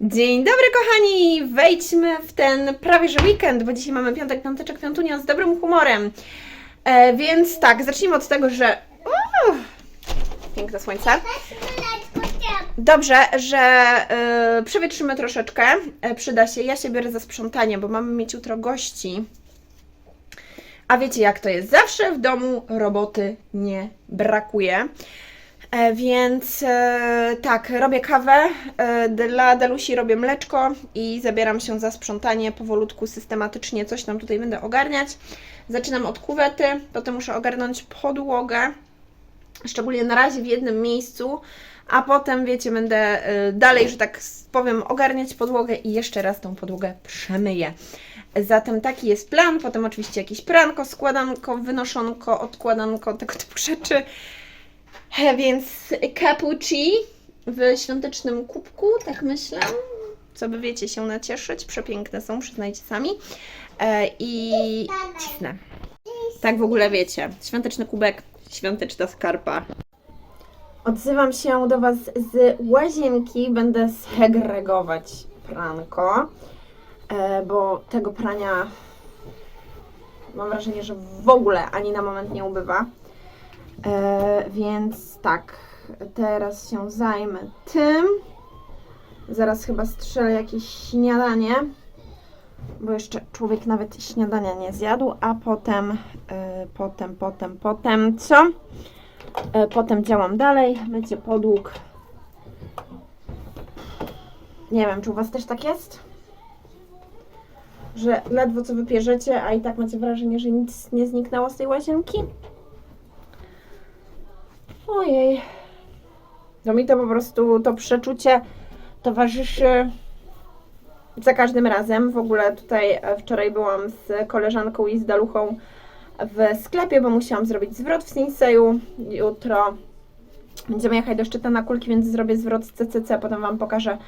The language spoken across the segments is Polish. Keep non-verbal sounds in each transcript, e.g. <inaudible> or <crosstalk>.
Dzień dobry kochani! Wejdźmy w ten prawie że weekend, bo dzisiaj mamy piątek, piąteczek, piątunia z dobrym humorem. E, więc tak, zacznijmy od tego, że... Piękne słońce. Dobrze, że e, przewietrzymy troszeczkę. E, przyda się. Ja się biorę za sprzątanie, bo mamy mieć jutro gości. A wiecie jak to jest? Zawsze w domu roboty nie brakuje. E, Więc e, tak, robię kawę, e, dla Dalusi robię mleczko i zabieram się za sprzątanie powolutku, systematycznie coś tam tutaj będę ogarniać. Zaczynam od kuwety, potem muszę ogarnąć podłogę, szczególnie na razie w jednym miejscu, a potem wiecie, będę dalej, że tak powiem, ogarniać podłogę i jeszcze raz tą podłogę przemyję. Zatem taki jest plan, potem oczywiście jakieś pranko, składanko, wynoszonko, odkładanko, tego typu rzeczy. E, Więc cappucci w świątecznym kubku, tak myślę. Co by wiecie się nacieszyć. Przepiękne są, przyznajcie sami. E, I cisnę. Tak w ogóle wiecie. Świąteczny kubek, świąteczna skarpa. Odzywam się do Was z łazienki. Będę segregować pranko, e, bo tego prania mam wrażenie, że w ogóle ani na moment nie ubywa. E, więc tak, teraz się zajmę tym. Zaraz chyba strzelę jakieś śniadanie, bo jeszcze człowiek nawet śniadania nie zjadł, a potem, e, potem, potem, potem co? E, potem działam dalej, mycie podłóg. Nie wiem, czy u Was też tak jest? Że ledwo co wypierzecie, a i tak macie wrażenie, że nic nie zniknęło z tej łazienki? Ojej. No mi to po prostu, to przeczucie towarzyszy za każdym razem. W ogóle tutaj e, wczoraj byłam z koleżanką i z Daluchą w sklepie, bo musiałam zrobić zwrot w Sinseju. Jutro będziemy jechać do Szczyta na kulki, więc zrobię zwrot z CCC, potem Wam pokażę,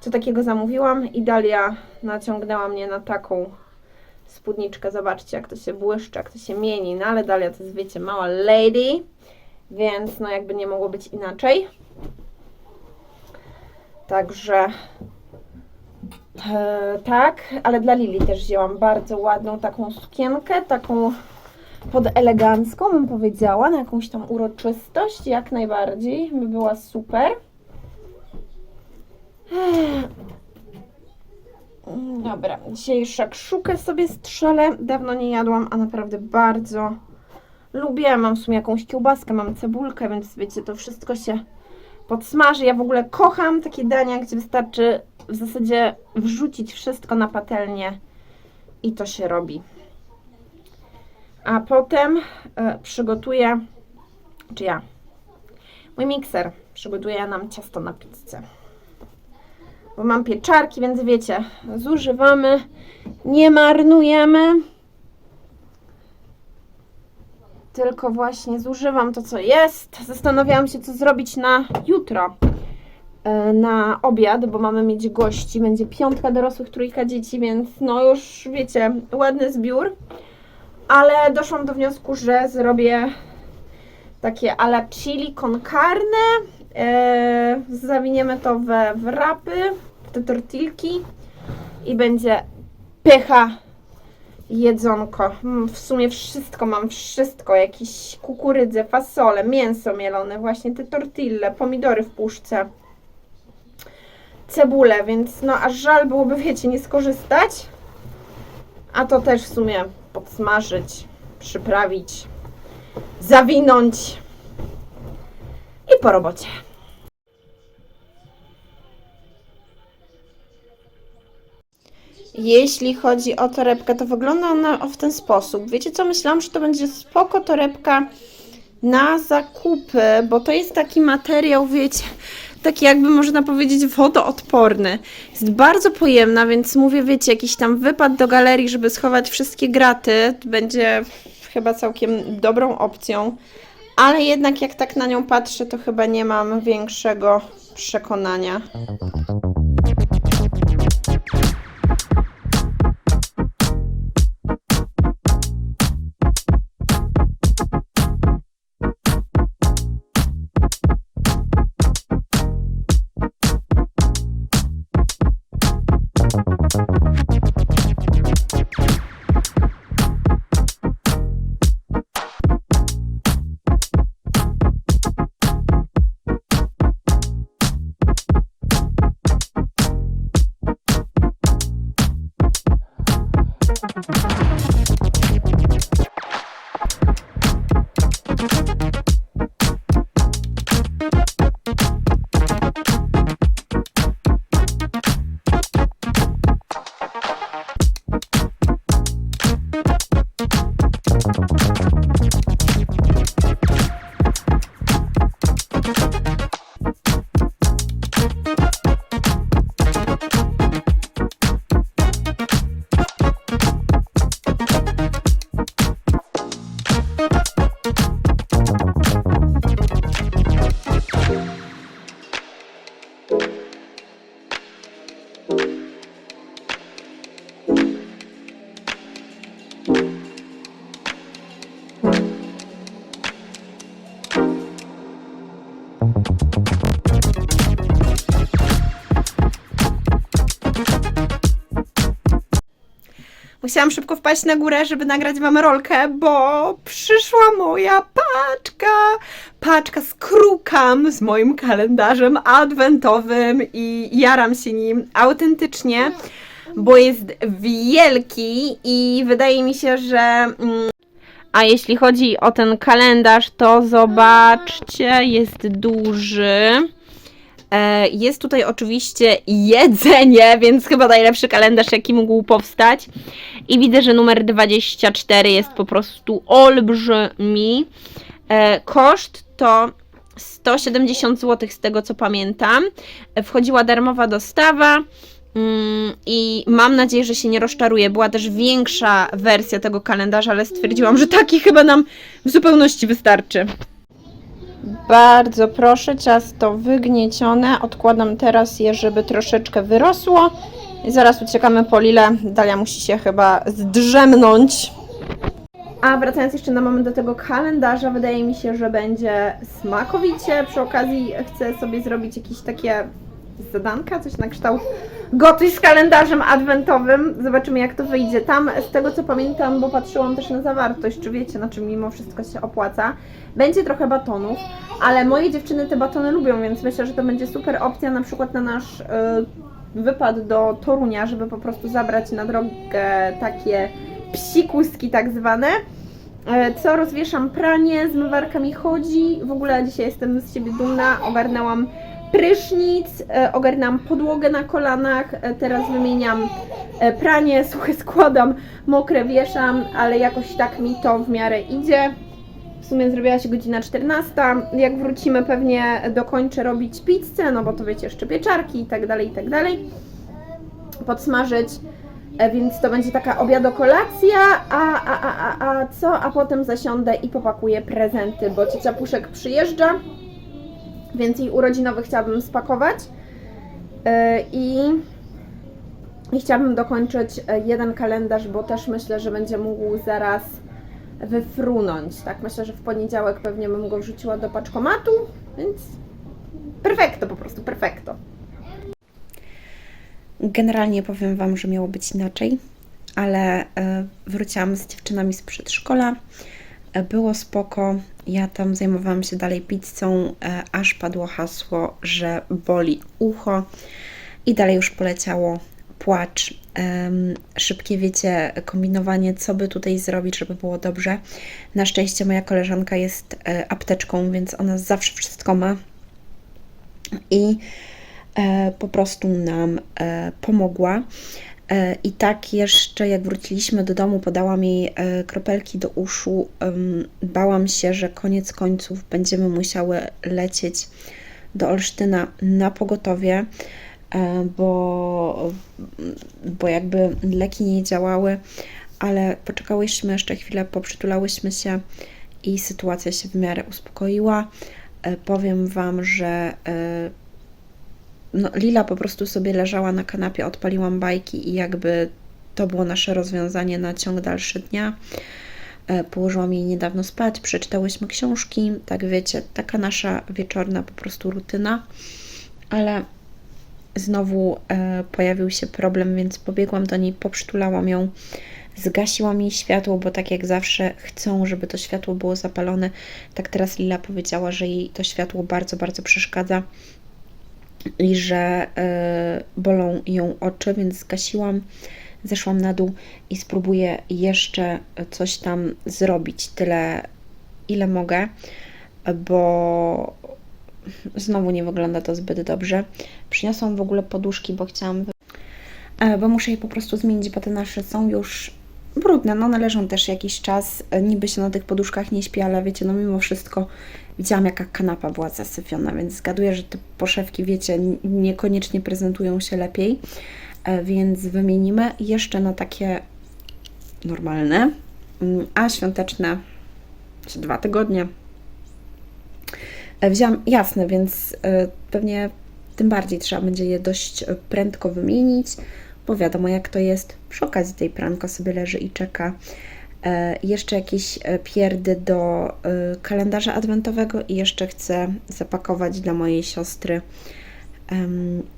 co takiego zamówiłam. I Dalia naciągnęła mnie na taką spódniczkę. Zobaczcie, jak to się błyszczy, jak to się mieni. No ale Dalia to jest, wiecie, mała lady więc no jakby nie mogło być inaczej. Także e, tak, ale dla Lili też wzięłam bardzo ładną taką sukienkę, taką podelegancką bym powiedziała, na jakąś tam uroczystość, jak najbardziej, by była super. Dobra, dzisiaj szakszukę sobie strzelę, dawno nie jadłam, a naprawdę bardzo lubię. Mam w sumie jakąś kiełbaskę, mam cebulkę, więc wiecie, to wszystko się podsmaży. Ja w ogóle kocham takie dania, gdzie wystarczy w zasadzie wrzucić wszystko na patelnię i to się robi. A potem e, przygotuję, czy ja, mój mikser przygotuje nam ciasto na pizzę. Bo mam pieczarki, więc wiecie, zużywamy, nie marnujemy tylko właśnie zużywam to, co jest. Zastanawiałam się, co zrobić na jutro, e, na obiad, bo mamy mieć gości. Będzie piątka dorosłych, trójka dzieci, więc no już wiecie, ładny zbiór. Ale doszłam do wniosku, że zrobię takie ala chili con carne. E, zawiniemy to we wrapy, w te tortilki i będzie pycha jedzonko. Mm, W sumie wszystko mam, wszystko. Jakieś kukurydzę, fasole, mięso mielone, właśnie te tortille, pomidory w puszce, cebulę, więc no aż żal byłoby, <laughs> wiecie, nie skorzystać. A to też w sumie podsmażyć, przyprawić, zawinąć i po robocie. Jeśli chodzi o torebkę, to wygląda ona w ten sposób. Wiecie co, myślałam, że to będzie spoko torebka na zakupy, bo to jest taki materiał, wiecie, taki jakby można powiedzieć wodoodporny. Jest bardzo pojemna, więc mówię, wiecie, jakiś tam wypad do galerii, żeby schować wszystkie graty, będzie chyba całkiem dobrą opcją. Ale jednak jak tak na nią patrzę, to chyba nie mam większego przekonania. Musiałam szybko wpaść na górę, żeby nagrać Wam rolkę, bo przyszła moja paczka. Paczka z krukam z moim kalendarzem adwentowym i jaram się nim autentycznie, bo jest wielki i wydaje mi się, że... Mm, a jeśli chodzi o ten kalendarz, to zobaczcie, jest duży. E, Jest tutaj oczywiście jedzenie, <laughs> więc chyba najlepszy kalendarz, jaki mógł powstać. I widzę, że numer 24 jest po prostu olbrzymi. E, Koszt to 170 zł z tego co pamiętam. E, Wchodziła darmowa dostawa. Mm, I mam nadzieję, że się nie rozczaruję. Była też większa wersja tego kalendarza, ale stwierdziłam, że taki chyba nam w zupełności wystarczy. Bardzo proszę, ciasto wygniecione. Odkładam teraz je, żeby troszeczkę wyrosło. I zaraz uciekamy po Lilę. Dalia musi się chyba zdrzemnąć. A wracając jeszcze na moment do tego kalendarza, wydaje mi się, że będzie smakowicie. Przy okazji chcę sobie zrobić jakieś takie zadanka, coś na kształt gotuj z kalendarzem adwentowym. Zobaczymy jak to wyjdzie. Tam z tego co pamiętam, bo patrzyłam też na zawartość, czy wiecie na czym mimo wszystko się opłaca. Będzie trochę batonów, ale moje dziewczyny te batony lubią, więc myślę, że to będzie super opcja na przykład na nasz y, wypad do Torunia, żeby po prostu zabrać na drogę takie psikuski tak zwane. E, Co rozwieszam pranie, zmywarka mi chodzi. W ogóle dzisiaj jestem z siebie dumna. Ogarnęłam prysznic, e, ogarnęłam podłogę na kolanach. E, Teraz wymieniam e, pranie, <laughs> suche składam, mokre wieszam, ale jakoś tak mi to w miarę idzie. W sumie zrobiła się godzina 14. Jak wrócimy, pewnie dokończę robić pizzę, no bo to wiecie, jeszcze pieczarki i tak dalej, i tak dalej. Podsmażyć. Więc to będzie taka obiadokolacja, a, a, a, a, a co? A potem zasiądę i popakuję prezenty, bo ciocia Puszek przyjeżdża, więc jej urodzinowy chciałabym spakować. E, I, I chciałabym dokończyć e, jeden kalendarz, bo też myślę, że będzie mógł zaraz wyfrunąć. Tak, myślę, że w poniedziałek pewnie bym go wrzuciła do paczkomatu, więc perfekto, po prostu perfekto. Generalnie powiem Wam, że miało być inaczej, ale e, wróciłam z dziewczynami z przedszkola. Było spoko. Ja tam zajmowałam się dalej pizzą, e, aż padło hasło, że boli ucho. I dalej już poleciało płacz. Szybkie, wiecie, kombinowanie, co by tutaj zrobić, żeby było dobrze. Na szczęście moja koleżanka jest e, apteczką, więc ona zawsze wszystko ma. I e, po prostu nam e, pomogła. E, I tak jeszcze jak wróciliśmy do domu, podałam jej e, kropelki do uszu. Bałam się, że koniec końców będziemy musiały lecieć do Olsztyna na pogotowie, e, bo, bo jakby leki nie działały, ale poczekałyśmy jeszcze chwilę, poprzytulałyśmy się i sytuacja się w miarę uspokoiła. Powiem Wam, że no, Lila po prostu sobie leżała na kanapie, odpaliłam bajki i jakby to było nasze rozwiązanie na ciąg dalszy dnia. E, Położyłam jej niedawno spać, przeczytałyśmy książki, tak wiecie, taka nasza wieczorna po prostu rutyna, ale znowu e, pojawił się problem, więc pobiegłam do niej, poprzytulałam ją, zgasiłam jej światło, bo tak jak zawsze chcą, żeby to światło było zapalone. Tak teraz Lila powiedziała, że jej to światło bardzo, bardzo przeszkadza i że e, bolą ją oczy, więc zgasiłam, zeszłam na dół i spróbuję jeszcze coś tam zrobić, tyle ile mogę, bo znowu nie wygląda to zbyt dobrze. Przyniosłam w ogóle poduszki, bo chciałam, e, bo muszę je po prostu zmienić, bo te nasze są już brudne, no należą też jakiś czas, E, niby się na tych poduszkach nie śpi, ale wiecie, no mimo wszystko widziałam jaka kanapa była zasyfiona, więc zgaduję, że te poszewki, wiecie, niekoniecznie prezentują się lepiej, e, więc wymienimy jeszcze na takie normalne, mm, a świąteczne czy dwa tygodnie. E, Wzięłam jasne, więc e, pewnie tym bardziej trzeba będzie je dość prędko wymienić, bo wiadomo jak to jest. Przy okazji tej pranka sobie leży i czeka. E, jeszcze jakieś e, pierdy do e, kalendarza adwentowego i jeszcze chcę zapakować dla mojej siostry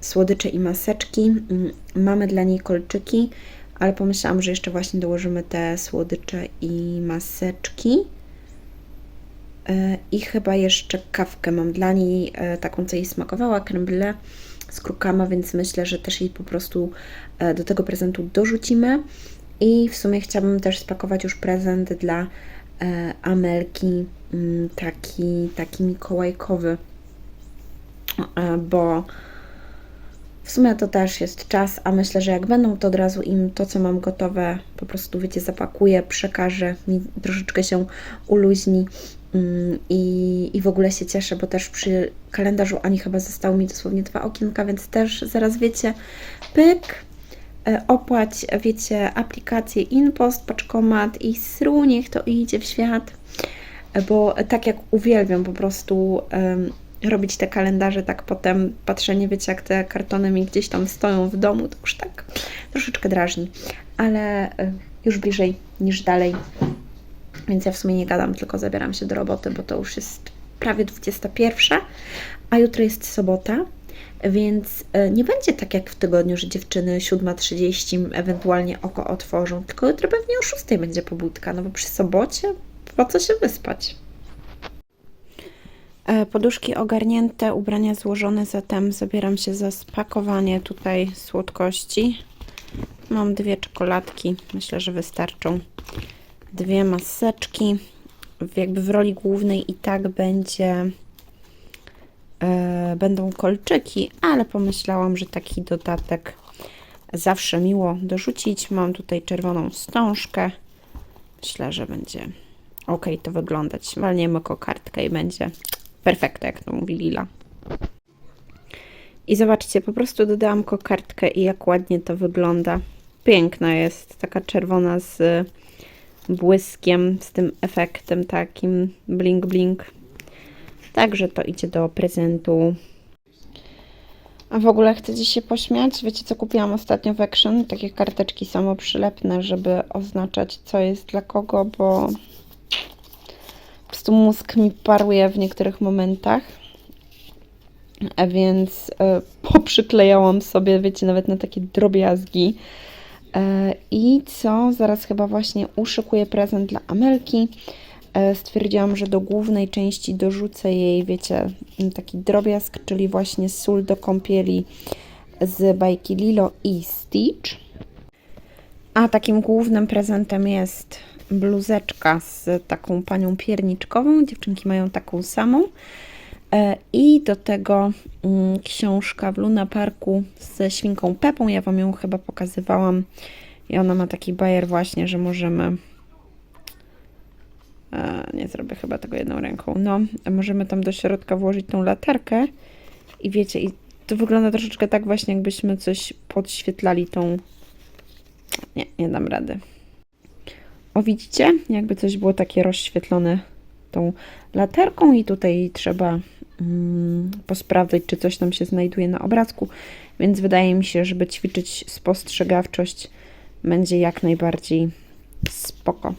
słodycze i maseczki. Mm, Mamy dla niej kolczyki, ale pomyślałam, że jeszcze właśnie dołożymy te słodycze i maseczki. I chyba jeszcze kawkę mam dla niej, taką, co jej smakowała, creme z krukama, więc myślę, że też jej po prostu do tego prezentu dorzucimy. I w sumie chciałabym też spakować już prezent dla e, Amelki, mm, taki, taki mikołajkowy, e, bo w sumie to też jest czas, a myślę, że jak będą, to od razu im to, co mam gotowe, po prostu, wiecie, zapakuję, przekażę, mi troszeczkę się uluźni. Mm, i, i w ogóle się cieszę, bo też przy kalendarzu Ani chyba zostało mi dosłownie dwa okienka, więc też zaraz, wiecie, pyk, opłać, wiecie, aplikację InPost, paczkomat i sru, niech to idzie w świat, E, bo tak jak uwielbiam po prostu em, robić te kalendarze, tak potem patrzenie, wiecie, jak te kartony mi gdzieś tam stoją w domu, to już tak troszeczkę drażni, ale e, już bliżej niż dalej. Więc ja w sumie nie gadam, tylko zabieram się do roboty, bo to już jest prawie 21, a jutro jest sobota, więc e, nie będzie tak jak w tygodniu, że dziewczyny 7.30 ewentualnie oko otworzą, tylko jutro pewnie o 6 będzie pobudka, no bo przy sobocie po co się wyspać? E, Poduszki ogarnięte, ubrania złożone, zatem zabieram się za spakowanie tutaj słodkości. Mam dwie czekoladki, myślę, że wystarczą. Dwie maseczki. Jakby w roli głównej i tak będzie będą kolczyki, ale pomyślałam, że taki dodatek zawsze miło dorzucić. Mam tutaj czerwoną wstążkę. Myślę, że będzie ok to wyglądać. Walniemy kokardkę i będzie perfekto, jak to mówi Lila. I zobaczcie, po prostu dodałam kokardkę i jak ładnie to wygląda. Piękna jest, taka czerwona z błyskiem, z tym efektem takim blink blink. Także to idzie do prezentu. A w ogóle chcecie się pośmiać? Wiecie co kupiłam ostatnio w Action? Takie karteczki samoprzylepne, żeby oznaczać co jest dla kogo, bo po prostu mózg mi paruje w niektórych momentach. A więc e, poprzyklejałam sobie, wiecie, nawet na takie drobiazgi. E, I co? Zaraz chyba właśnie uszykuję prezent dla Amelki. E, stwierdziłam, że do głównej części dorzucę jej, wiecie, taki drobiazg, czyli właśnie sól do kąpieli z bajki Lilo i Stitch. A takim głównym prezentem jest bluzeczka z taką panią pierniczkową. Dziewczynki mają taką samą. E, I do tego mm, książka w Luna Parku ze świnką Pepą. Ja Wam ją chyba pokazywałam. I ona ma taki bajer właśnie, że możemy... E, nie zrobię chyba tego jedną ręką. No, możemy tam do środka włożyć tą latarkę. I wiecie, i to wygląda troszeczkę tak właśnie, jakbyśmy coś podświetlali tą... Nie, nie dam rady. O, widzicie? Jakby coś było takie rozświetlone tą latarką i tutaj trzeba mm, posprawdzać, czy coś tam się znajduje na obrazku, więc wydaje mi się, żeby ćwiczyć spostrzegawczość będzie jak najbardziej spoko.